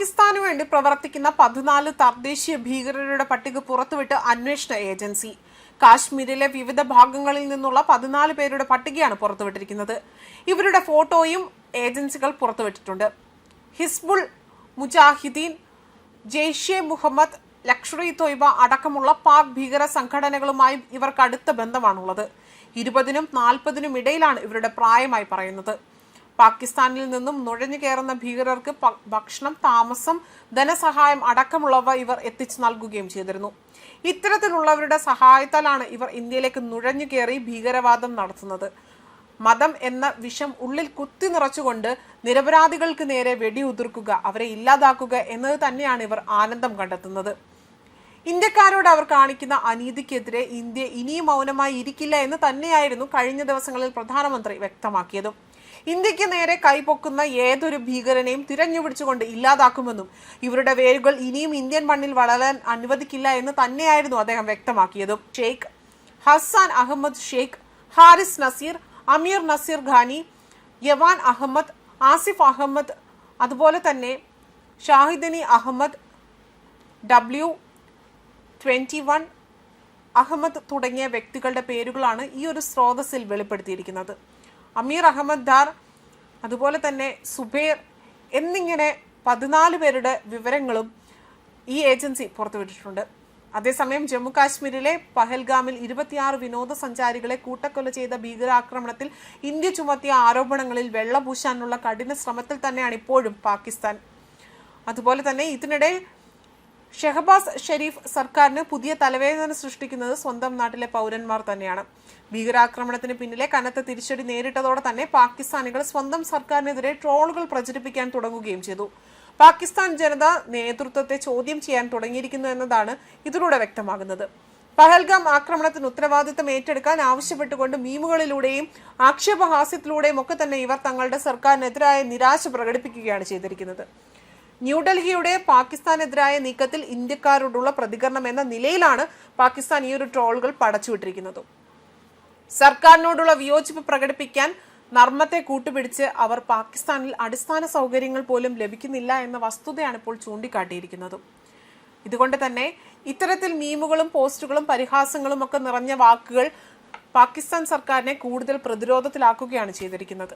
പാകിസ്ഥാനു വേണ്ടി പ്രവർത്തിക്കുന്ന പതിനാല് തദ്ദേശീയ ഭീകരരുടെ പട്ടിക പുറത്തുവിട്ട് അന്വേഷണ ഏജൻസി. കാശ്മീരിലെ വിവിധ ഭാഗങ്ങളിൽ നിന്നുള്ള പതിനാല് പേരുടെ പട്ടികയാണ് പുറത്തുവിട്ടിരിക്കുന്നത്. ഇവരുടെ ഫോട്ടോയും ഏജൻസികൾ പുറത്തുവിട്ടിട്ടുണ്ട്. ഹിസ്ബുൾ മുജാഹിദീൻ ജെയ്ഷെ മുഹമ്മദ് ലക്ഷറി തൊയ്ബ അടക്കമുള്ള പാക് ഭീകര സംഘടനകളുമായി ഇവർക്ക് അടുത്ത ബന്ധമാണുള്ളത്. ഇരുപതിനും നാൽപ്പതിനും ഇടയിലാണ് ഇവരുടെ പ്രായമായി പറയുന്നത്. പാകിസ്ഥാനിൽ നിന്നും നുഴഞ്ഞു കയറുന്ന ഭീകരർക്ക് ഭക്ഷണം താമസം ധനസഹായം അടക്കമുള്ളവ ഇവർ എത്തിച്ചു നൽകുകയും ചെയ്തിരുന്നു. ഇത്തരത്തിലുള്ളവരുടെ സഹായത്താലാണ് ഇവർ ഇന്ത്യയിലേക്ക് നുഴഞ്ഞു കയറി ഭീകരവാദം നടത്തുന്നത്. മതം എന്ന വിഷം ഉള്ളിൽ കുത്തി നിറച്ചുകൊണ്ട് നിരപരാധികൾക്ക് നേരെ വെടിയുതിർക്കുക അവരെ ഇല്ലാതാക്കുക എന്നത് തന്നെയാണ് ഇവർ ആനന്ദം കണ്ടെത്തുന്നത്. ഇന്ത്യക്കാരോട് അവർ കാണിക്കുന്ന അനീതിക്കെതിരെ ഇന്ത്യ ഇനിയും മൗനമായി ഇരിക്കില്ല എന്ന് തന്നെയായിരുന്നു കഴിഞ്ഞ ദിവസങ്ങളിൽ പ്രധാനമന്ത്രി വ്യക്തമാക്കിയതും. ഇന്ത്യയ്ക്ക് നേരെ കൈപൊക്കുന്ന ഏതൊരു ഭീകരനെയും തിരഞ്ഞുപിടിച്ചുകൊണ്ട് ഇല്ലാതാക്കുമെന്നും ഇവരുടെ വേരുകൾ ഇനിയും ഇന്ത്യൻ മണ്ണിൽ വളരാൻ അനുവദിക്കില്ല എന്ന് തന്നെയായിരുന്നു അദ്ദേഹം വ്യക്തമാക്കിയതും. ഷെയ്ഖ് ഹസ്സാൻ അഹമ്മദ് ഷെയ്ഖ് ഹാരിസ് നസീർ അമീർ നസീർ ഖാനി യവാൻ അഹമ്മദ് ആസിഫ് അഹമ്മദ് അതുപോലെ തന്നെ Shahidani Ahmed W twenty one Ahmed തുടങ്ങിയ വ്യക്തികളുടെ പേരുകളാണ് ഈ ഒരു സ്രോതസ്സിൽ വെളിപ്പെടുത്തിയിരിക്കുന്നത്. അമീർ അഹമ്മദ് ദാർ അതുപോലെ തന്നെ സുബൈർ എന്നിങ്ങനെ പതിനാല് പേരുടെ വിവരങ്ങളും ഈ ഏജൻസി പുറത്തുവിട്ടിട്ടുണ്ട്. അതേസമയം ജമ്മു കാശ്മീരിലെ പഹൽഗാമിൽ ഇരുപത്തിയാറ് വിനോദസഞ്ചാരികളെ കൂട്ടക്കൊല ചെയ്ത ഭീകരാക്രമണത്തിൽ ഇന്ത്യ ചുമത്തിയ ആരോപണങ്ങളിൽ വെള്ളപൂശാനുള്ള കഠിന ശ്രമത്തിൽ തന്നെയാണ് ഇപ്പോഴും പാകിസ്ഥാൻ. അതുപോലെ തന്നെ ഇതിനിടെ ഷെഹബാസ് ഷെരീഫ് സർക്കാരിന് പുതിയ തലവേദന സൃഷ്ടിക്കുന്നത് സ്വന്തം നാട്ടിലെ പൗരന്മാർ തന്നെയാണ്. ഭീകരാക്രമണത്തിന് പിന്നിലെ കനത്ത തിരിച്ചടി നേരിട്ടതോടെ തന്നെ പാകിസ്ഥാനികൾ സ്വന്തം സർക്കാരിനെതിരെ ട്രോളുകൾ പ്രചരിപ്പിക്കാൻ തുടങ്ങുകയും ചെയ്തു. പാകിസ്ഥാൻ ജനത നേതൃത്വത്തെ ചോദ്യം ചെയ്യാൻ തുടങ്ങിയിരിക്കുന്നു എന്നതാണ് ഇതിലൂടെ വ്യക്തമാകുന്നത്. പഹൽഗാം ആക്രമണത്തിന് ഉത്തരവാദിത്തം ഏറ്റെടുക്കാൻ ആവശ്യപ്പെട്ടുകൊണ്ട് മീമുകളിലൂടെയും ആക്ഷേപഹാസ്യത്തിലൂടെയും ഒക്കെ തന്നെ ഇവർ തങ്ങളുടെ സർക്കാരിനെതിരായ നിരാശ പ്രകടിപ്പിക്കുകയാണ് ചെയ്തിരിക്കുന്നത്. ന്യൂഡൽഹിയുടെ പാകിസ്ഥാനെതിരായ നീക്കത്തിൽ ഇന്ത്യക്കാരോടുള്ള പ്രതികരണം എന്ന നിലയിലാണ് പാകിസ്ഥാൻ ഈ ഒരു ട്രോളുകൾ പടച്ചുവിട്ടിരിക്കുന്നത്. സർക്കാരിനോടുള്ള വിയോജിപ്പ് പ്രകടിപ്പിക്കാൻ നർമ്മത്തെ കൂട്ടുപിടിച്ച് അവർ പാകിസ്ഥാനിൽ അടിസ്ഥാന സൗകര്യങ്ങൾ പോലും ലഭിക്കുന്നില്ല എന്ന വസ്തുതയാണ് ഇപ്പോൾ ചൂണ്ടിക്കാട്ടിയിരിക്കുന്നത്. ഇതുകൊണ്ട് തന്നെ ഇത്തരത്തിൽ മീമുകളും പോസ്റ്റുകളും പരിഹാസങ്ങളും ഒക്കെ നിറഞ്ഞ വാക്കുകൾ പാകിസ്ഥാൻ സർക്കാരിനെ കൂടുതൽ പ്രതിരോധത്തിലാക്കുകയാണ് ചെയ്തിരിക്കുന്നത്.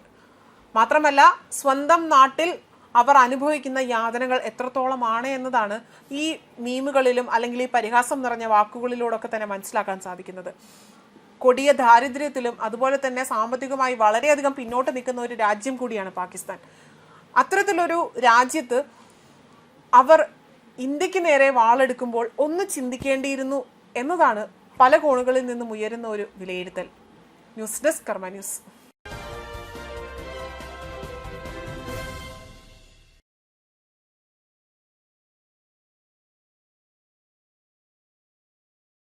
മാത്രമല്ല സ്വന്തം നാട്ടിൽ അവർ അനുഭവിക്കുന്ന യാതനകൾ എത്രത്തോളമാണ് എന്നതാണ് ഈ മീമുകളിലും അല്ലെങ്കിൽ ഈ പരിഹാസം നിറഞ്ഞ വാക്കുകളിലൂടെയൊക്കെ തന്നെ മനസ്സിലാക്കാൻ സാധിക്കുന്നത്. കൊടിയ ദാരിദ്ര്യത്തിലും അതുപോലെ തന്നെ സാമ്പത്തികമായി വളരെയധികം പിന്നോട്ട് നിൽക്കുന്ന ഒരു രാജ്യം കൂടിയാണ് പാകിസ്ഥാൻ. അത്തരത്തിലൊരു രാജ്യത്ത് അവർ ഇന്ത്യയ്ക്ക് നേരെ വാളെടുക്കുമ്പോൾ ഒന്ന് ചിന്തിക്കേണ്ടിയിരുന്നു എന്നതാണ് പല കോണുകളിൽ നിന്നും ഉയരുന്ന ഒരു വിലയിരുത്തൽ. News desk Karma news.